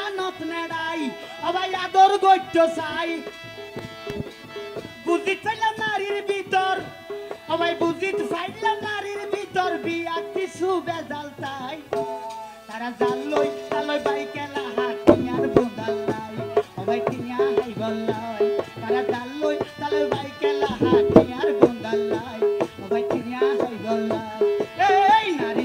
বিছানত নেড়াই অবাই আদর গইট চাই। পাইলাম নারীর ভিতর অবাই বুঝিত পাইলাম নারীর ভিতর বিয়া কিছু বেজাল তাই। তারা জানলই তালই বাই কেলা হাতিয়ার বোঁদালাই অবাই কিনিয়া হাই গল্লাই তারা জানলই তালই বাই কেলা হাতিয়ার বোঁদালাই অবাই কিনিয়া হাই গল্লাই এই নারী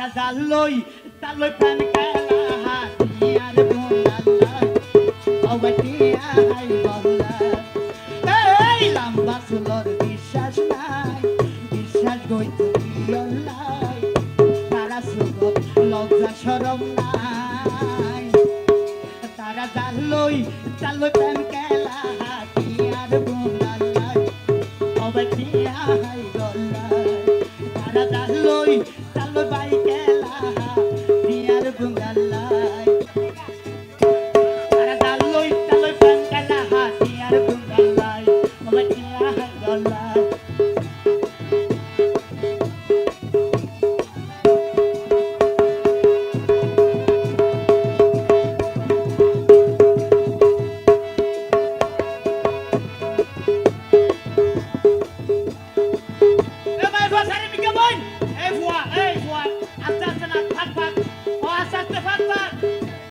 তারা জানলই তালই প্যান খেলা হাতিয়ার বোনালাই অবটিয়া হাই বল্লা। এই লম্বা সুলর বিশ্বাস নাই, বিশ্বাস গইত বিয়লাই তারা সুগত লজ্জা নাই। তারা জানলই তালই প্যান খেলা তালো বাইকে Everyone!